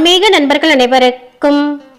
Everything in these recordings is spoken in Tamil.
ஆன்மீக நண்பர்கள் அனைவருக்கும்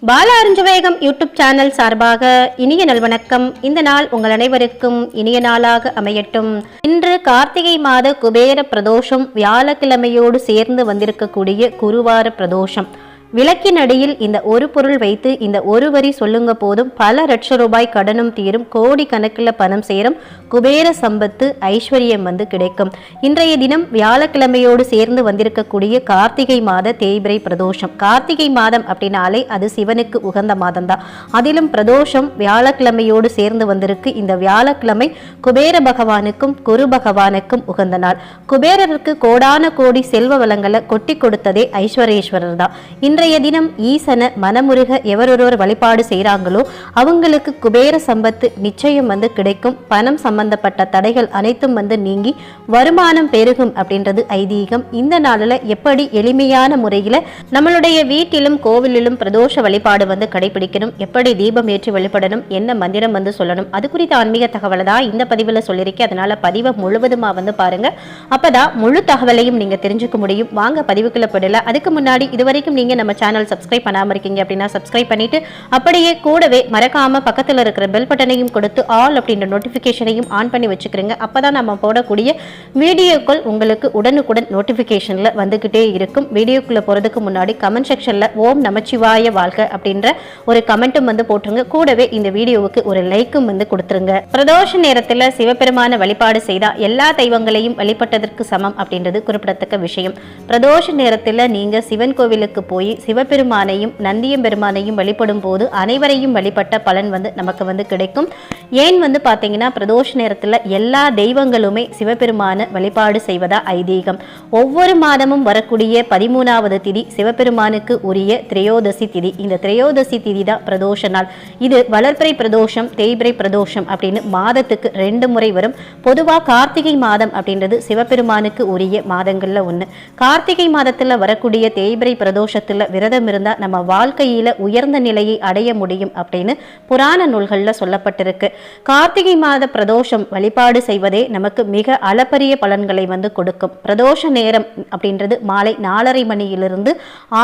பால அருஞ்சவேகம் யூடியூப் சேனல் சார்பாக இனிய நல்வணக்கம் இந்த நாள் உங்கள் அனைவருக்கும் இனிய நாளாக அமையட்டும். இன்று கார்த்திகை மாத குபேர பிரதோஷம் வியாழக்கிழமையோடு சேர்ந்து வந்திருக்கக்கூடிய குருவார பிரதோஷம். விளக்கின் அடியில் இந்த ஒரு பொருள் வைத்து இந்த ஒரு வரி சொல்லுங்க போதும். பல லட்ச ரூபாய் கடனும் தீரும். கோடி கணக்கில் பணம் சேரும். குபேர சம்பத்து ஐஸ்வர்யம் வந்து கிடைக்கும். இன்றைய தினம் வியாழக்கிழமையோடு சேர்ந்து வந்திருக்கக்கூடிய கார்த்திகை மாத தேய்பிரை பிரதோஷம். கார்த்திகை மாதம் அப்படின்னாலே அது சிவனுக்கு உகந்த மாதம் தான் அதிலும் பிரதோஷம் வியாழக்கிழமையோடு சேர்ந்து வந்திருக்கு. இந்த வியாழக்கிழமை குபேர பகவானுக்கும் குரு பகவானுக்கும் உகந்த நாள். குபேரருக்கு கோடான கோடி செல்வ வளங்களை கொட்டி கொடுத்ததே ஐஸ்வரேஸ்வரர் தான். இன்றைய தினம் ஈசனை மனமுருக எவரொருவர் வழிபாடு செய்கிறாங்களோ அவங்களுக்கு குபேர சம்பத்து நிச்சயம் வந்து கிடைக்கும். பணம் சம்பந்தப்பட்ட தடைகள் அனைத்தும் வந்து நீங்கி வருமானம் பெருகும் அப்படின்றது ஐதீகம். இந்த நாளில் எப்படி எளிமையான முறையில் நம்மளுடைய வீட்டிலும் கோவிலிலும் பிரதோஷ வழிபாடு வந்து கடைபிடிக்கணும் எப்படி தீபம் ஏற்றி வழிபடணும் என்ன மந்திரம் வந்து சொல்லணும் அது குறித்த ஆன்மீக தகவலை தான் இந்த பதிவில் சொல்லியிருக்கேன். அதனால் பதிவை முழுவதுமாக வந்து பாருங்கள் அப்போ தான் முழு தகவலையும் நீங்கள் தெரிஞ்சுக்க முடியும். வாங்க பதிவுக்குள்ள போடல அதுக்கு முன்னாடி இதுவரைக்கும் நீங்கள் நம்ம சேனல் சப்ஸ்கிரைப் பண்ணாமல் இருக்கீங்க அப்படின்னா சப்ஸ்கிரைப் பண்ணிட்டு அப்படியே கூடவே மறக்காமல் பக்கத்தில் இருக்கிற பெல் பட்டனையும் கொடுத்து ஆல் அப்படின்ற நோட்டிஃபிகேஷனையும் ஆன் பண்ணி வச்சுக்கிறீங்க. அப்பதான் நம்ம போடக்கூடிய வீடியோக்கள் உங்களுக்கு உடனுக்குடன் நோட்டிஃபிகேஷனில் வந்துக்கிட்டே இருக்கும். வீடியோக்குள்ளே போகிறதுக்கு முன்னாடி கமெண்ட் செக்ஷனில் ஓம் நமச்சிவாய வாழ்க்கை அப்படின்ற ஒரு கமெண்ட்டும் வந்து போட்டுருங்க. கூடவே இந்த வீடியோவுக்கு ஒரு லைக்கும் வந்து கொடுத்துருங்க. பிரதோஷ நேரத்தில் சிவபெருமான வழிபாடு செய்தால் எல்லா தெய்வங்களையும் வழிபட்டதற்கு சமம் அப்படின்றது குறிப்பிடத்தக்க விஷயம். பிரதோஷ நேரத்தில் நீங்கள் சிவன் கோவிலுக்கு போய் சிவபெருமானையும் நந்தியம் பெருமானையும் வழிபடும் போது அனைவரையும் வழிபட்ட பலன் வந்து நமக்கு வந்து கிடைக்கும். ஏன் வந்து பார்த்தீங்கன்னா பிரதோஷ நேரத்தில் எல்லா தெய்வங்களுமே சிவபெருமான வழிபாடு செய்வதா ஐதீகம். ஒவ்வொரு மாதமும் வரக்கூடிய பதிமூணாவது திதி சிவபெருமானுக்கு உரிய திரையோதசி திதி. இந்த திரையோதசி திதி தான் பிரதோஷ நாள். இது வளர்பிறை பிரதோஷம் தேய்பிரை பிரதோஷம் அப்படின்னு மாதத்துக்கு ரெண்டு முறை வரும். பொதுவாக கார்த்திகை மாதம் அப்படின்றது சிவபெருமானுக்கு உரிய மாதங்களில் ஒன்று கார்த்திகை மாதத்தில் வரக்கூடிய தேய்பிரை பிரதோஷத்தில் விரதம் இருந்தால் நம்ம வாழ்க்கையில் உயர்ந்த நிலையை அடைய முடியும் அப்படின்னு புராண நூல்களில் சொல்லப்பட்டிருக்கு. கார்த்திகை மாத பிரதோஷம் வழிபாடு செய்வதே நமக்கு மிக அளப்பரிய பலன்களை வந்து கொடுக்கும். பிரதோஷ நேரம் அப்படின்றது மாலை நாலரை மணியிலிருந்து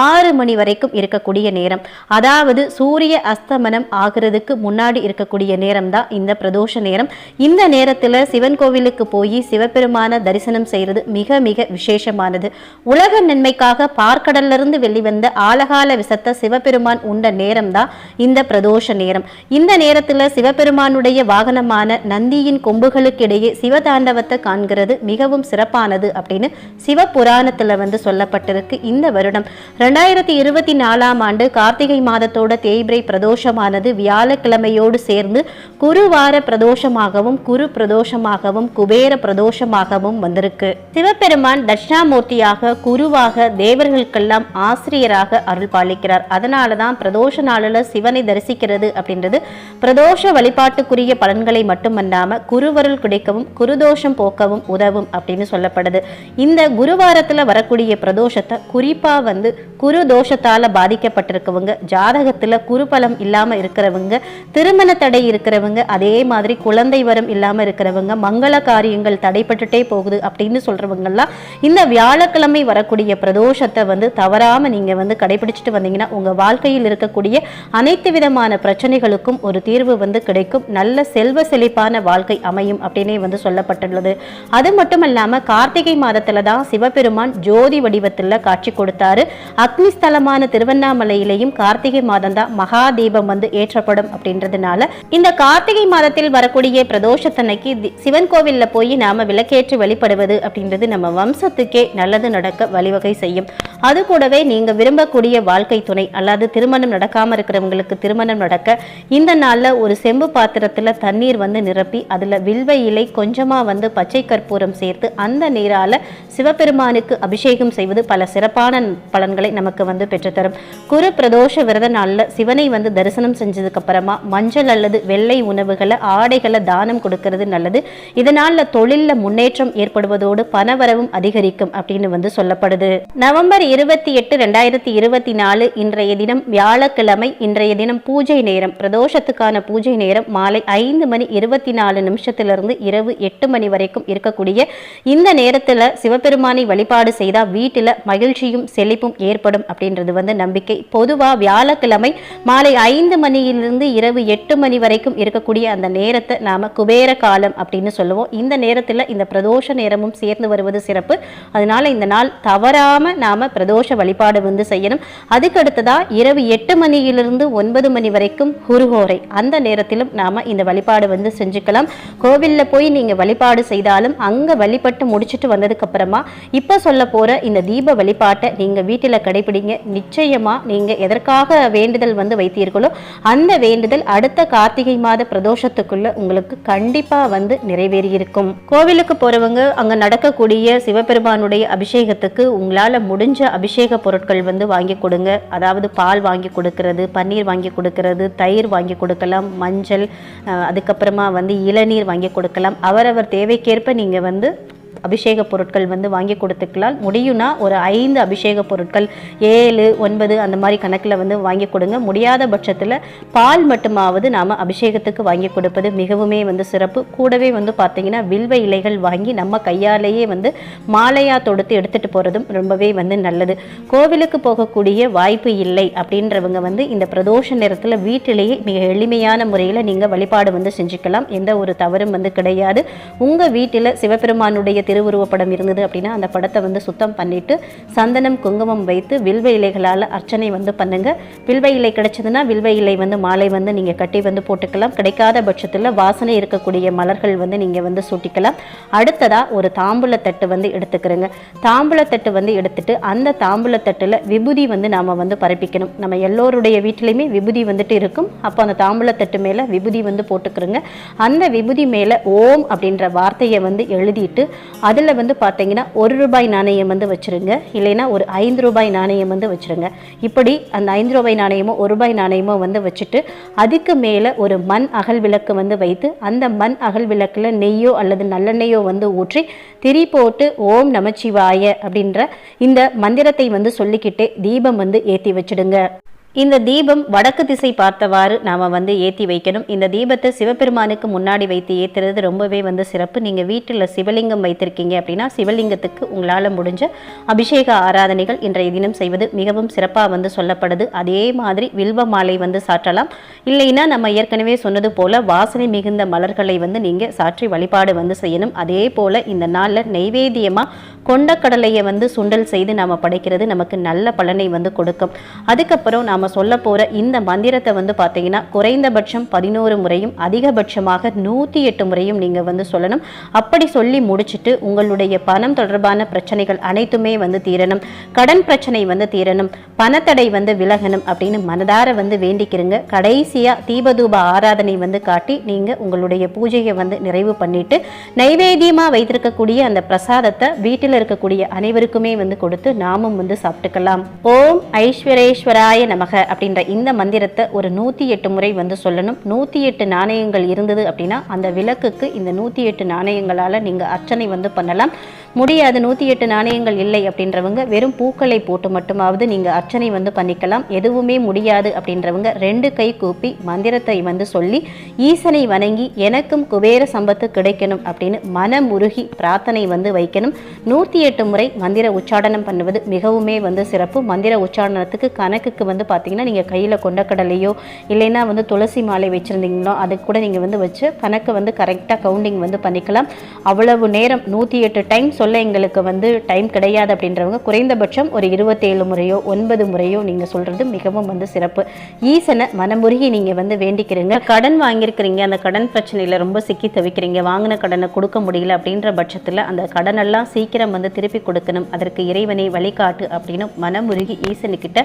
ஆறு மணி வரைக்கும் இருக்கக்கூடிய நேரம். அதாவது சூரிய அஸ்தமனம் ஆகிறதுக்கு முன்னாடி இருக்கக்கூடிய நேரம் தான் இந்த பிரதோஷ நேரம். இந்த நேரத்தில் சிவன் கோவிலுக்கு போய் சிவபெருமான தரிசனம் செய்கிறது மிக மிக விசேஷமானது. உலக நன்மைக்காக பார்க்கடல்லிருந்து வெளிவந்த ஆலகால விஷத்தை சிவபெருமான் உண்ட நேரம் தான் இந்த பிரதோஷ நேரம். இந்த நேரத்தில் சிவபெருமானுடைய வாகனமான நந்தியின் கொம்புகளுக்கிடையே சிவதாண்டவத்தை காண்கிறது மிகவும் சிறப்பானது அப்படின்னு சிவபுராணத்தில் வந்து சொல்லப்பட்டிருக்கு இந்த வருடம். ரெண்டாயிரத்தி இருபத்தி நாலாம் ஆண்டு கார்த்திகை மாதத்தோட தேய்பிரை பிரதோஷமானது வியாழக்கிழமையோடு சேர்ந்து குருவார பிரதோஷமாகவும் குரு பிரதோஷமாகவும் குபேர பிரதோஷமாகவும் வந்திருக்கு. சிவபெருமான் தட்சிணாமூர்த்தியாக குருவாக தேவர்களுக்கெல்லாம் ஆசிரியராக அருள் பாலிக்கிறார் அதனால தான் பிரதோஷ நாளில் சிவனை தரிசிக்கிறது அப்படின்றது பிரதோஷ வழிபாட்டுக்குரிய பலன்களை மட்டுமல்லாமல் குருவருள் கிடைக்கவும் குருதோஷம் போக்கவும் உதவும் அப்படின்னு சொல்லப்படுது. இந்த குருவாரத்தில் வரக்கூடிய பிரதோஷத்தை குறிப்பாக வந்து குரு தோஷத்தால் பாதிக்கப்பட்டிருக்கவங்க ஜாதகத்தில் குருபலம் இல்லாமல் இருக்கிறவங்க திருமண தடை இருக்கிறவங்க அதே மாதிரி குழந்தை வரம் இல்லாமல் இருக்கிறவங்க மங்கள காரியங்கள் தடைப்பட்டுட்டே போகுது அப்படின்னு சொல்கிறவங்கெல்லாம் இந்த வியாழக்கிழமை வரக்கூடிய பிரதோஷத்தை வந்து தவறாமல் நீங்கள் வந்து வந்து கடைபிடிச்சிட்டு வந்தீங்கன்னா உங்க வாழ்க்கையில் இருக்கக்கூடிய அனைத்து விதமான பிரச்சனைகளுக்கும் ஒரு தீர்வு வந்து கிடைக்கும். நல்ல செல்வ செழிப்பான வாழ்க்கை அமையும் அப்படின்னே வந்து சொல்லப்பட்டுள்ளது. அது மட்டும் இல்லாம கார்த்திகை மாதத்துல தான் சிவபெருமான் ஜோதி வடிவத்தில் காட்சி கொடுத்தாரு. அக்னி ஸ்தலமான திருவண்ணாமலையிலையும் கார்த்திகை மாதம் தான் மகா தீபம் வந்து ஏற்றப்படும் அப்படின்றதுனால இந்த கார்த்திகை மாதத்தில் வரக்கூடிய பிரதோஷத்தன்னைக்கு சிவன் கோவில்ல போய் நாம விளக்கேற்றி வழிபடுவது அப்படின்றது நம்ம வம்சத்துக்கே நல்லது நடக்க வழிவகை செய்யும். அது கூடவே நீங்க விரும்ப விரும்பக்கூடிய வாழ்க்கை துணை அல்லாது திருமணம் நடக்காமல் இருக்கிறவங்களுக்கு திருமணம் நடக்க இந்த நாளில் ஒரு செம்பு பாத்திரத்தில் தண்ணீர் வந்து நிரப்பி அதில் வில்வ இலை கொஞ்சமாக வந்து பச்சை கற்பூரம் சேர்த்து அந்த நீரால் சிவபெருமானுக்கு அபிஷேகம் செய்வது பல சிறப்பான பலன்களை நமக்கு வந்து பெற்றுத்தரும். குரு பிரதோஷ விரத நாளில் சிவனை வந்து தரிசனம் செஞ்சதுக்கு அப்புறமா மஞ்சள் அல்லது வெள்ளை உணவுகளை ஆடைகளை தானம் கொடுக்கறது நல்லது. இதனால தொழிலில் முன்னேற்றம் ஏற்படுவதோடு பணவரவும் அதிகரிக்கும் அப்படின்னு வந்து சொல்லப்படுது. நவம்பர் இருபத்தி எட்டு ரெண்டாயிரத்தி ரெண்டாயிரத்தி இருபத்தி நாலு இன்றைய தினம் வியாழக்கிழமை இன்றைய தினம் பூஜை நேரம் பிரதோஷத்துக்கான பூஜை நேரம் மாலை ஐந்து மணி இருபத்தி நாலு நிமிஷத்திலிருந்து இரவு எட்டு மணி வரைக்கும் இருக்கக்கூடிய இந்த நேரத்தில் சிவபெருமானை வழிபாடு செய்தால் வீட்டில் மகிழ்ச்சியும் செழிப்பும் ஏற்படும் அப்படின்றது வந்து நம்பிக்கை. பொதுவாக வியாழக்கிழமை மாலை ஐந்து மணியிலிருந்து இரவு எட்டு மணி வரைக்கும் இருக்கக்கூடிய அந்த நேரத்தை நாம குபேர காலம் அப்படின்னு சொல்லுவோம். இந்த நேரத்தில் இந்த பிரதோஷ நேரமும் சேர்ந்து வருவது சிறப்பு. அதனால இந்த நாள் தவறாமல் நாம பிரதோஷ வழிபாடு வந்து செய்யணும். அதுக்கடுத்ததாக இரவு எட்டு மணியிலிருந்து ஒன்பது மணி வரைக்கும் குருகோரை. அந்த நேரத்திலும் நாம் இந்த வழிபாடு வந்து செஞ்சுக்கலாம். கோவிலில் போய் நீங்கள் வழிபாடு செய்தாலும் அங்கே வழிபட்டு முடிச்சுட்டு வந்ததுக்கப்புறமா இப்போ சொல்ல போகிற இந்த தீப வழிபாட்டை நீங்கள் வீட்டில் கடைபிடிங்க. நிச்சயமாக நீங்கள் எதற்காக வேண்டுதல் வந்து வைத்தீர்களோ அந்த வேண்டுதல் அடுத்த கார்த்திகை மாத பிரதோஷத்துக்குள்ள உங்களுக்கு கண்டிப்பாக வந்து நிறைவேறி இருக்கும் கோவிலுக்கு போகிறவங்க அங்கே நடக்கக்கூடிய சிவபெருமானுடைய அபிஷேகத்துக்கு உங்களால் முடிஞ்ச அபிஷேக பொருட்கள் வந்து வாங்கி கொடுங்க. அதாவது பால் வாங்கி கொடுக்கறது பன்னீர் வாங்கி கொடுக்கறது தயிர் வாங்கி கொடுக்கலாம் மஞ்சள் அதுக்கப்புறமா வந்து இளநீர் வாங்கி கொடுக்கலாம். அவரவர் தேவைக்கேற்ப நீங்கள் வந்து அபிஷேக பொருட்கள் வந்து வாங்கி கொடுத்துக்கலாம் முடியும்னா ஒரு ஐந்து அபிஷேக பொருட்கள் ஏழு ஒன்பது அந்த மாதிரி கணக்கில் வந்து வாங்கி கொடுங்க. முடியாத பட்சத்தில் பால் மட்டுமாவது நாம் அபிஷேகத்துக்கு வாங்கி கொடுப்பது மிகவுமே வந்து சிறப்பு. கூடவே வந்து பார்த்தீங்கன்னா வில்வ இலைகள் வாங்கி நம்ம கையாலேயே வந்து மாலையாக தொடுத்து எடுத்துகிட்டு போகிறதும் ரொம்பவே வந்து நல்லது. கோவிலுக்கு போகக்கூடிய வாய்ப்பு இல்லை அப்படின்றவங்க வந்து இந்த பிரதோஷ நேரத்தில் வீட்டிலேயே மிக எளிமையான முறையில் நீங்கள் வழிபாடு வந்து செஞ்சுக்கலாம். எந்த ஒரு தவறும் வந்து கிடையாது. உங்கள் வீட்டில் சிவபெருமானுடைய திருவுருவப்படம் இருந்தது அப்படின்னா அந்த படத்தை வந்து சுத்தம் பண்ணிவிட்டு சந்தனம் குங்குமம் வைத்து வில்வ இலைகளால் அர்ச்சனை வந்து பண்ணுங்கள் வில்வ இலை கிடைச்சதுன்னா வில்வ இலை வந்து மாலை வந்து நீங்கள் கட்டி வந்து போட்டுக்கலாம். கிடைக்காத பட்சத்தில் வாசனை இருக்கக்கூடிய மலர்கள் வந்து நீங்கள் வந்து சூட்டிக்கலாம். அடுத்ததாக ஒரு தாம்பூலத்தட்டு வந்து எடுத்துக்கிறோங்க. தாம்பூலத்தட்டு வந்து எடுத்துட்டு அந்த தாம்பூலத்தட்டில் விபூதி வந்து நாம் வந்து பரப்பிக்கணும். நம்ம எல்லோருடைய வீட்டிலையுமே விபூதி வந்துட்டு இருக்கும். அப்போ அந்த தாம்பூலத்தட்டு மேலே விபூதி வந்து போட்டுக்கிறோங்க. அந்த விபூதி மேலே ஓம் அப்படின்ற வார்த்தையை வந்து எழுதிட்டு அதில் வந்து பார்த்தீங்கன்னா ஒரு ரூபாய் நாணயம் வந்து வச்சுருங்க. இல்லைன்னா ஒரு ஐந்து ரூபாய் நாணயம் வந்து வச்சுருங்க. இப்படி அந்த ஐந்து ரூபாய் நாணயமோ ஒரு ரூபாய் நாணயமோ வந்து வச்சுட்டு அதுக்கு மேலே ஒரு மண் அகல் விளக்கு வந்து வைத்து அந்த மண் அகல் விளக்கில் நெய்யோ அல்லது நல்லெண்ணெய்யோ வந்து ஊற்றி திரி போட்டு ஓம் நமச்சிவாய அப்படின்ற இந்த மந்திரத்தை வந்து சொல்லிக்கிட்டே தீபம் வந்து ஏற்றி வச்சிடுங்க. இந்த தீபம் வடக்கு திசை பார்த்தவாறு நாம் வந்து ஏற்றி வைக்கணும். இந்த தீபத்தை சிவபெருமானுக்கு முன்னாடி வைத்து ஏற்றுறது ரொம்பவே வந்து சிறப்பு. நீங்கள் வீட்டில் சிவலிங்கம் வைத்திருக்கீங்க அப்படின்னா சிவலிங்கத்துக்கு உங்களால் முடிஞ்ச அபிஷேக ஆராதனைகள் இன்றைய தினம் செய்வது மிகவும் சிறப்பாக வந்து சொல்லப்படுது. அதே மாதிரி வில்வ மாலை வந்து சாற்றலாம். இல்லைன்னா நம்ம ஏற்கனவே சொன்னது போல் வாசனை மிகுந்த மலர்களை வந்து நீங்கள் சாற்றி வழிபாடு வந்து செய்யணும். அதே போல் இந்த நாளில் நெய்வேத்தியமாக கொண்டக்கடலையை வந்து சுண்டல் செய்து நாம் படைக்கிறது நமக்கு நல்ல பலனை வந்து கொடுக்கும். அதுக்கப்புறம் நாம் சொல்ல போகிற இந்த மந்திரத்தை வந்து பார்த்தீங்கன்னா குறைந்தபட்சம் பதினோரு முறையும் அதிகபட்சமாக நூற்றி எட்டு முறையும் நீங்கள் வந்து சொல்லணும். அப்படி சொல்லி முடிச்சுட்டு உங்களுடைய பணம் தொடர்பான பிரச்சனைகள் அனைத்துமே வந்து தீரணும். கடன் பிரச்சனை வந்து தீரணும். பணத்தடை வந்து விலகணும் அப்படின்னு மனதார வந்து வேண்டிக்கிறங்க. கடைசியாக தீபதூப ஆராதனை வந்து காட்டி நீங்கள் உங்களுடைய பூஜையை வந்து நிறைவு பண்ணிட்டு நைவேத்தியமாக வைத்திருக்கக்கூடிய அந்த பிரசாதத்தை வீட்டில் இருக்கக்கூடிய அனைவருக்குமே வந்து கொடுத்து நாமும் வந்து சாப்பிட்டுக்கலாம். ஓம் ஐஸ்வரேஸ்வராய நமக அப்படின்ற இந்த மந்திரத்தை ஒரு நூற்றி எட்டு முறை வந்து சொல்லணும். நூற்றி எட்டு நாணயங்கள் இருந்தது அப்படின்னா அந்த விளக்குக்கு இந்த நூற்றி எட்டு நாணயங்களால் நீங்கள் அர்ச்சனை வந்து பண்ணலாம். முடியாது நூற்றி எட்டு நாணயங்கள் இல்லை அப்படின்றவங்க வெறும் பூக்களை போட்டு மட்டுமாவது நீங்கள் அர்ச்சனை வந்து பண்ணிக்கலாம். எதுவுமே முடியாது அப்படின்றவங்க ரெண்டு கை கூப்பி மந்திரத்தை வந்து சொல்லி ஈசனை வணங்கி எனக்கும் குபேர சம்பத்து கிடைக்கணும் அப்படின்னு மனமுருகி பிரார்த்தனை வந்து வைக்கணும். நூற்றி எட்டு முறை மந்திர உச்சாடனம் பண்ணுவது மிகவுமே வந்து சிறப்பு. மந்திர உச்சாடனத்துக்கு கணக்குக்கு வந்து பார்த்தீங்கன்னா நீங்கள் கையில் கொண்டக்கடலையோ இல்லைன்னா வந்து துளசி மாலை வச்சுருந்தீங்களோ அது கூட நீங்கள் வந்து வச்சு கணக்கு வந்து கரெக்டாக கவுண்டிங் வந்து பண்ணிக்கலாம். அவ்வளவு நேரம் நூற்றி எட்டு டைம் சொல்ல எங்களுக்கு வந்து டைம் கிடையாது அப்படின்றவங்க குறைந்தபட்சம் ஒரு இருபத்தேழு முறையோ ஒன்பது முறையோ நீங்கள் சொல்கிறது மிகவும் வந்து சிறப்பு. ஈசனை மனமுருகி நீங்கள் வந்து வேண்டிக்கிறீங்க. கடன் வாங்கியிருக்கிறீங்க அந்த கடன் பிரச்சனையில் ரொம்ப சிக்கி தவிக்கிறீங்க. வாங்கின கடனை கொடுக்க முடியல அப்படின்ற பட்சத்தில் அந்த கடனெல்லாம் சீக்கிரம் வந்து திருப்பி கொடுக்கணும். அதற்கு இறைவனை வழிகாட்டு அப்படின்னு மனமுருகி ஈசனுக்கிட்ட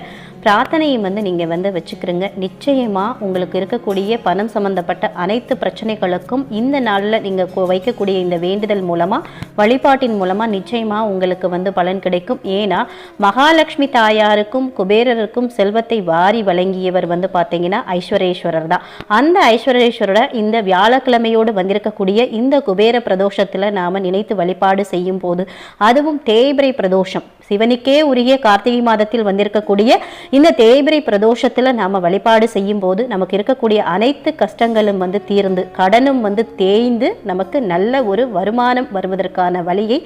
பிரார்த்தனையும் வந்து நீங்கள் வந்து வச்சுக்கிறீங்க. நிச்சயமாக உங்களுக்கு இருக்கக்கூடிய பணம் சம்மந்தப்பட்ட அனைத்து பிரச்சனைகளுக்கும் இந்த நாளில் நீங்கள் வைக்கக்கூடிய இந்த வேண்டுதல் மூலமாக வழிபாட்டின் மூலமாக நிச்சயமாக உங்களுக்கு வந்து பலன் கிடைக்கும். ஏன்னா மகாலட்சுமி தாயாருக்கும் குபேரருக்கும் செல்வத்தை வாரி வழங்கியவர் வந்து பார்த்தீங்கன்னா ஐஸ்வரேஸ்வரர் தான். அந்த ஐஸ்வரேஸ்வரரை இந்த வியாழக்கிழமையோடு வந்திருக்கக்கூடிய இந்த குபேர பிரதோஷத்தில் நாம் நினைத்து வழிபாடு செய்யும் போது அதுவும் தேய்பிரை பிரதோஷம். சிவனுக்கே உரிய கார்த்திகை மாதத்தில் வந்திருக்கக்கூடிய இந்த தேய்பிரை பிரதோஷத்தில் நாம் வழிபாடு செய்யும் போது நமக்கு இருக்கக்கூடிய அனைத்து கஷ்டங்களும் வந்து தீர்ந்து கடனும் வந்து தேய்ந்து நமக்கு நல்ல ஒரு வருமானம் வருவதற்கான வழியை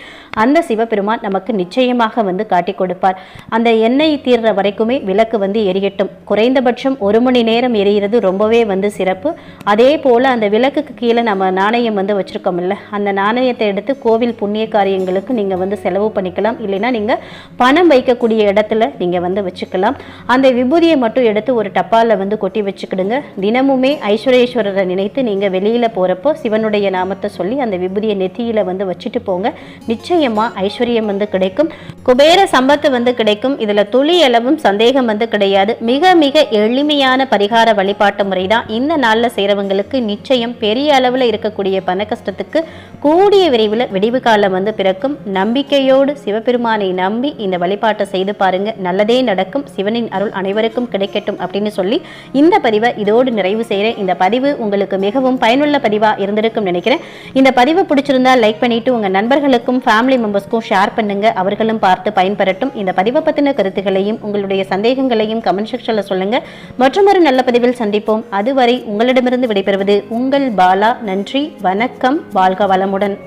அந்த சிவபெருமான் நமக்கு நிச்சயமாக வந்து காட்டி கொடுப்பார். அந்த எண்ணெய் தீர்ற வரைக்குமே விளக்கு வந்து எரியட்டும். குறைந்தபட்சம் ஒரு மணி நேரம் எரியிறது ரொம்பவே வந்து சிறப்பு. அதே போல் அந்த விளக்குக்கு கீழே நம்ம நாணயம் வந்து வச்சிருக்கோம்ல அந்த நாணயத்தை எடுத்து கோவில் புண்ணிய காரியங்களுக்கு நீங்கள் வந்து செலவு பண்ணிக்கலாம். இல்லைன்னா நீங்கள் பணம் வைக்கக்கூடிய இடத்துல நீங்கள் வந்து வச்சுக்கலாம். அந்த விபூதியை மட்டும் எடுத்து ஒரு டப்பாவில் வந்து கொட்டி வச்சுக்கிடுங்க. தினமுமே ஐஸ்வரேஸ்வரரை நினைத்து நீங்கள் வெளியில் போகிறப்போ சிவனுடைய நாமத்தை சொல்லி அந்த விபூதியை நெத்தியில் வந்து வச்சுட்டு போங்க. நிச்சயமாக ஐஸ்வர்யம் வந்து கிடைக்கும். குபேர சம்பத்து வந்து கிடைக்கும். இதில் துளி அளவும் சந்தேகம் வந்து கிடையாது. மிக மிக எளிமையான பரிகார வழிபாட்டு முறை தான் இந்த நாளில் செய்கிறவங்களுக்கு நிச்சயம் பெரிய அளவில் இருக்கக்கூடிய பண கஷ்டத்துக்கு கூடிய விரைவில் விடிவு காலம் வந்து பிறக்கும். நம்பிக்கையோடு சிவபெருமானை நம்பி இந்த வழிபாட்டை செய்து பாருங்க. நல்லதே நடக்கும். சிவனின் அருள் அனைவருக்கும் கிடைக்கட்டும் அப்படின்னு சொல்லி இந்த பதிவை இதோடு நிறைவு செய்கிறேன். இந்த பதிவு உங்களுக்கு மிகவும் பயனுள்ள பதிவாக இருந்திருக்கும் நினைக்கிறேன். இந்த பதிவு பிடிச்சிருந்தா லைக் பண்ணிட்டு உங்க நண்பர்களுக்கும் ஃபேமிலி மெம்பர்ஸ்க்கும் ஷேர் பண்ணுங்க. அவர்களும் பார்த்து பயன்பெறட்டும். இந்த பதிவை பற்றின கருத்துக்களையும் உங்களுடைய சந்தேகங்களையும் கமெண்ட் செக்ஷனில் சொல்லுங்க. மற்றொரு நல்ல பதிவில் சந்திப்போம். அதுவரை உங்களிடமிருந்து விடைபெறுவது உங்கள் பாலா. நன்றி வணக்கம். வாழ்க வளமுடன்.